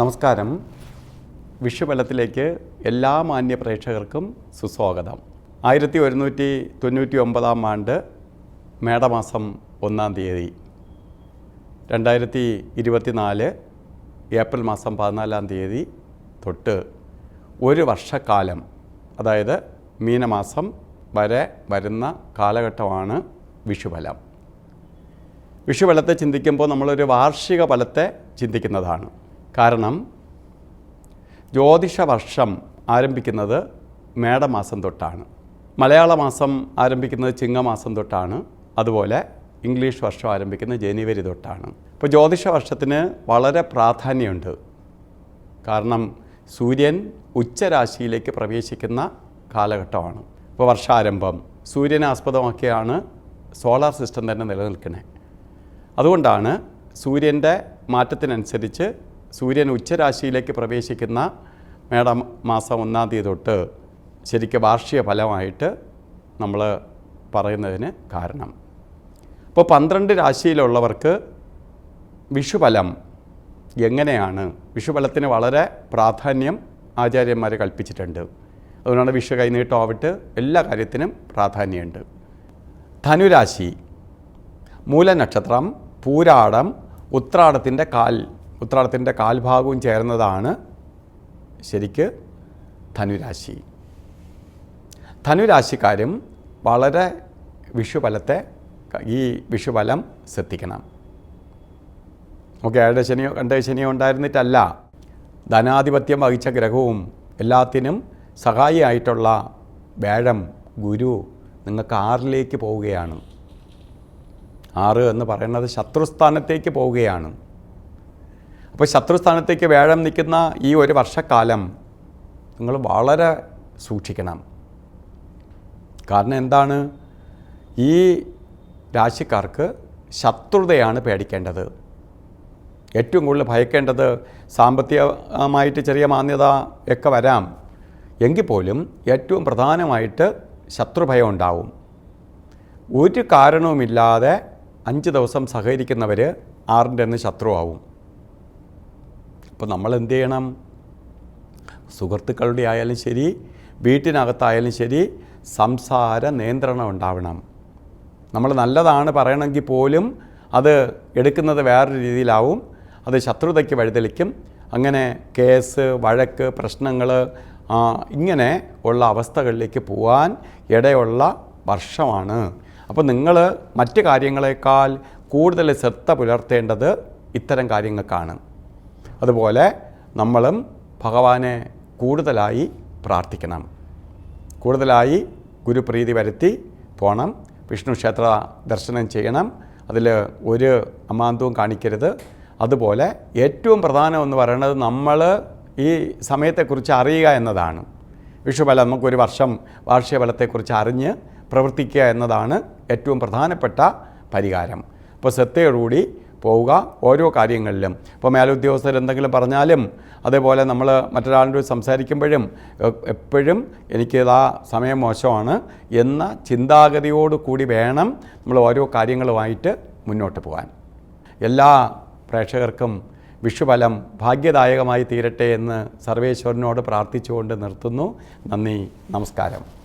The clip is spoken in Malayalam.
നമസ്കാരം. വിഷുബലത്തിലേക്ക് എല്ലാ മാന്യ പ്രേക്ഷകർക്കും സുസ്വാഗതം. ആയിരത്തി ഒരുന്നൂറ്റി തൊണ്ണൂറ്റി ഒമ്പതാം ആണ്ട് മേടമാസം ഒന്നാം തീയതി രണ്ടായിരത്തി ഇരുപത്തിനാല് ഏപ്രിൽ മാസം പതിനാലാം തീയതി തൊട്ട് ഒരു വർഷക്കാലം അതായത് മീനമാസം വരെ വരുന്ന കാലഘട്ടമാണ് വിഷുബലം. വിഷുബലത്തെ ചിന്തിക്കുമ്പോൾ നമ്മളൊരു വാർഷിക ഫലത്തെ ചിന്തിക്കുന്നതാണ്. കാരണം ജ്യോതിഷ വർഷം ആരംഭിക്കുന്നത് മേടമാസം തൊട്ടാണ്. മലയാള മാസം ആരംഭിക്കുന്നത് ചിങ്ങമാസം തൊട്ടാണ്. അതുപോലെ ഇംഗ്ലീഷ് വർഷം ആരംഭിക്കുന്നത് ജനുവരി തൊട്ടാണ്. ഇപ്പോൾ ജ്യോതിഷ വർഷത്തിന് വളരെ പ്രാധാന്യമുണ്ട്. കാരണം സൂര്യൻ ഉച്ചരാശിയിലേക്ക് പ്രവേശിക്കുന്ന കാലഘട്ടമാണ്. ഇപ്പോൾ വർഷാരംഭം സൂര്യനെ ആസ്പദമാക്കിയാണ് സോളാർ സിസ്റ്റം തന്നെ നിലനിൽക്കുന്നത് അതുകൊണ്ടാണ് സൂര്യന്റെ മാറ്റത്തിനനുസരിച്ച് സൂര്യൻ ഉച്ചരാശിയിലേക്ക് പ്രവേശിക്കുന്ന മേടം മാസം ഒന്നാം തീയതി തൊട്ട് ശരിക്കും വാർഷിക ഫലമായിട്ട് നമ്മൾ പറയുന്നതിന് കാരണം. അപ്പോൾ പന്ത്രണ്ട് രാശിയിലുള്ളവർക്ക് വിഷുഫലം എങ്ങനെയാണ്? വിഷുഫലത്തിന് വളരെ പ്രാധാന്യം ആചാര്യന്മാർ കൽപ്പിച്ചിട്ടുണ്ട്. അതുകൊണ്ടാണ് വിഷു കൈനീട്ടമാവട്ട് എല്ലാ കാര്യത്തിനും പ്രാധാന്യമുണ്ട്. ധനുരാശി മൂലനക്ഷത്രം പൂരാടം ഉത്രാടത്തിന്റെ കാൽ ഉത്രാടത്തിന്റെ കാൽഭാഗവും ചേർന്നതാണ് ശരിക്ക് ധനുരാശി. ധനുരാശിക്കാരും വളരെ വിഷുഫലത്തെ ഈ വിഷുഫലം ശ്രദ്ധിക്കണം. നമുക്ക് ഏഴ് ശനിയോ രണ്ട് ശനിയോ ഉണ്ടായിരുന്നിട്ടല്ല. ധനാധിപത്യം വഹിച്ച ഗ്രഹവും എല്ലാത്തിനും സഹായിയായിട്ടുള്ള വേഴം ഗുരു നിങ്ങൾക്ക് ആറിലേക്ക് പോവുകയാണ്. ആറ് എന്ന് പറയുന്നത് ശത്രുസ്ഥാനത്തേക്ക് പോവുകയാണ്. അപ്പോൾ ശത്രുസ്ഥാനത്തേക്ക് വ്യാഴം നിൽക്കുന്ന ഈ ഒരു വർഷക്കാലം നിങ്ങൾ വളരെ സൂക്ഷിക്കണം. കാരണം എന്താണ്? ഈ രാശിക്കാർക്ക് ശത്രുതയാണ് പേടിക്കേണ്ടത്. ഏറ്റവും കൂടുതൽ ഭയക്കേണ്ടത് സാമ്പത്തികമായിട്ട് ചെറിയ മാന്യത ഒക്കെ വരാം. എങ്കിൽ പോലും ഏറ്റവും പ്രധാനമായിട്ട് ശത്രുഭയം ഉണ്ടാവും. ഒരു കാരണവുമില്ലാതെ അഞ്ച് ദിവസം സഹകരിക്കുന്നവർ ആറിന്റെ ഒന്ന് ശത്രുവാവും. അപ്പോൾ നമ്മൾ എന്ത് ചെയ്യണം? സുഹൃത്തുക്കളുടെ ആയാലും ശരി വീട്ടിനകത്തായാലും ശരി സംസാര നിയന്ത്രണം ഉണ്ടാവണം. നമ്മൾ നല്ലതാണ് പറയണമെങ്കിൽ പോലും അത് എടുക്കുന്നത് വേറൊരു രീതിയിലാവും. അത് ശത്രുതയ്ക്ക് വഴിതെളിക്കും. അങ്ങനെ കേസ് വഴക്ക് പ്രശ്നങ്ങൾ ഇങ്ങനെ ഉള്ള അവസ്ഥകളിലേക്ക് പോകാൻ ഇടയുള്ള വർഷമാണ്. അപ്പോൾ നിങ്ങൾ മറ്റ് കാര്യങ്ങളെക്കാൾ കൂടുതൽ ശ്രദ്ധ പുലർത്തേണ്ടത് ഇത്തരം കാര്യങ്ങൾക്കാണ്. അതുപോലെ നമ്മളും ഭഗവാനെ കൂടുതലായി പ്രാർത്ഥിക്കണം. കൂടുതലായി ഗുരുപ്രീതി വരുത്തി പോകണം വിഷ്ണു ക്ഷേത്ര ദർശനം ചെയ്യണം. അതിൽ ഒരു അമാന്തവും കാണിക്കരുത്. അതുപോലെ ഏറ്റവും പ്രധാനം എന്ന് പറയുന്നത് നമ്മൾ ഈ സമയത്തെക്കുറിച്ച് അറിയുക എന്നതാണ്. വിഷുബലം നമുക്കൊരു വർഷം വാർഷിക ഫലത്തെക്കുറിച്ച് അറിഞ്ഞ് പ്രവർത്തിക്കുക എന്നതാണ് ഏറ്റവും പ്രധാനപ്പെട്ട പരിഹാരം. അപ്പോൾ ശ്രദ്ധയോടുകൂടി പോവുക ഓരോ കാര്യങ്ങളിലും. ഇപ്പോൾ മേലുദ്യോഗസ്ഥർ എന്തെങ്കിലും പറഞ്ഞാലും അതേപോലെ നമ്മൾ മറ്റൊരാളോട് സംസാരിക്കുമ്പോഴും എപ്പോഴും എനിക്ക് ആ സമയം മോശമാണ് എന്ന ചിന്താഗതിയോട് കൂടി വേണം നമ്മൾ ഓരോ കാര്യങ്ങളുമായിട്ട് മുന്നോട്ട് പോകാൻ. എല്ലാ പ്രേക്ഷകർക്കും വിഷുഫലം ഭാഗ്യദായകമായി തീരട്ടെ എന്ന് സർവേശ്വരനോട് പ്രാർത്ഥിച്ചുകൊണ്ട് നിർത്തുന്നു. നന്ദി നമസ്കാരം.